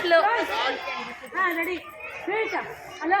Slow ಹಾ ready. Hello.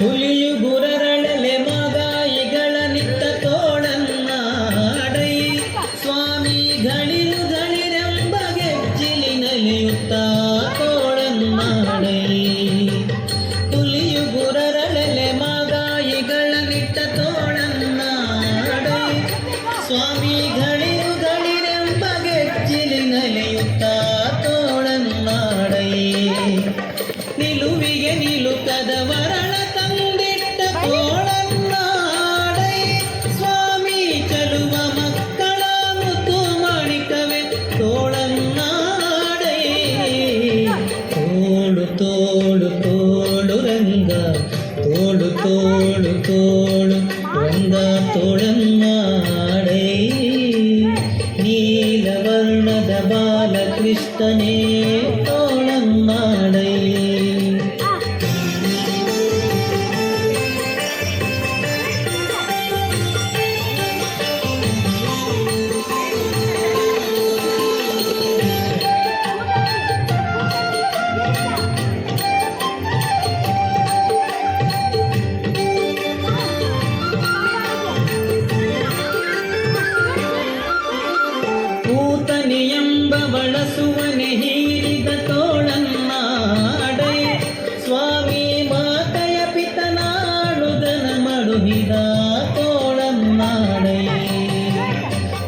ಹುಲಿಯು ಗುರರಳಲೆ ಮಗಾಯಿಗಳ ನಿತ್ತ ತೋಳನ್ನಾಡೈ ಸ್ವಾಮಿ ಗಳಿರು ಗಳಿರೆಂಬ ಗೆಜ್ಜಿಲಿನಲಿಯುತ್ತ ತೋಳನ್ನಾಡೈ ಹುಲಿಯು ಗುರರಳಲೆ ಮಗಾಯಿಗಳ ನಿತ್ತ ತೋಳನ್ನಾಡೈ ಸ್ವಾಮಿ ಗಳಿರು ಗಳಿರೆಂಬ ಗೆಜ್ಜಿಲಿನಲಿಯುತ್ತ നീലവർണത ബാലകൃഷ്ണനേ തോളം നാടയ ಬಳಸುವನೆ ಹೀರಿದ ತೋಳನ್ನಾಡೈ ಸ್ವಾಮಿ ಮಾತೆಯ ಪಿತನಾಡುಗನ ಮಡುಹಿದ ತೋಳನ್ನಾಡೈ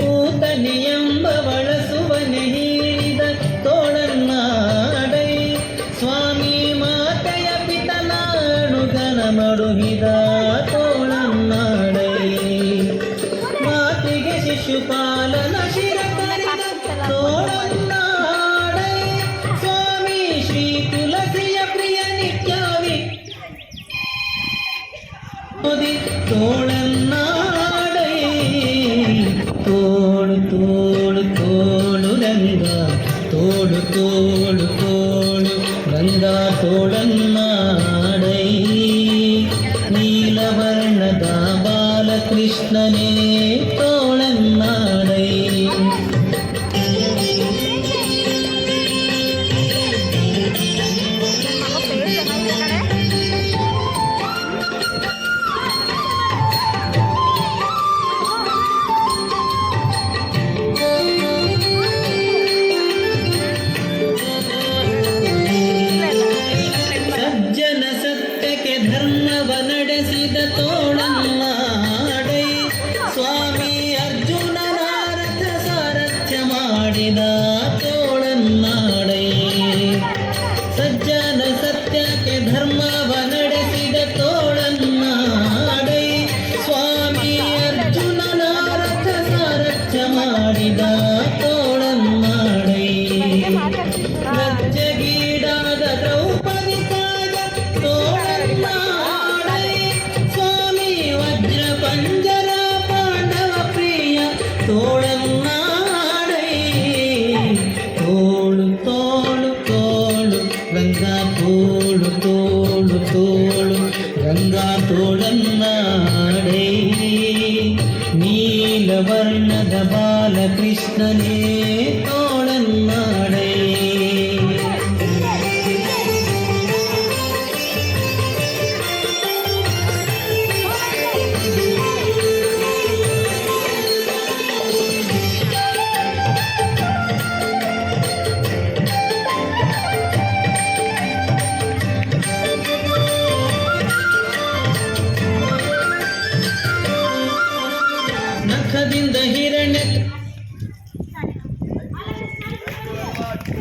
ಕೂತನೆ ಎಂಬ ಬಳಸುವನೆ ಹೀರಿದ ತೋಳನ್ನಾಡೈ ಸ್ವಾಮಿ ಮಾತೆಯ ಪಿತನಾಡುಗನ ಮಡುಹಿದ తోడు తోడు రంగా తోడు తోడు తోడు రంగా తోడన్నాడై. నీలవర్ణ దాబాల కృష్ణనే తో ನೋಡನ್ನಾಡೈ ಸ್ವಾಮಿ ಅರ್ಜುನ ನಾರಥ ಸಾರಥ್ಯ ಮಾಡಿದ ತೋಳನ್ನಾಡೈ. ಸಜ್ಜನ ಸತ್ಯಕ್ಕೆ ಧರ್ಮವನ തോളം നാടേ തോളും തോളും തോളും ഗംഗാ തോളും തോളും തോളും ഗംഗാ തോളം ബാലകൃഷ്ണനേ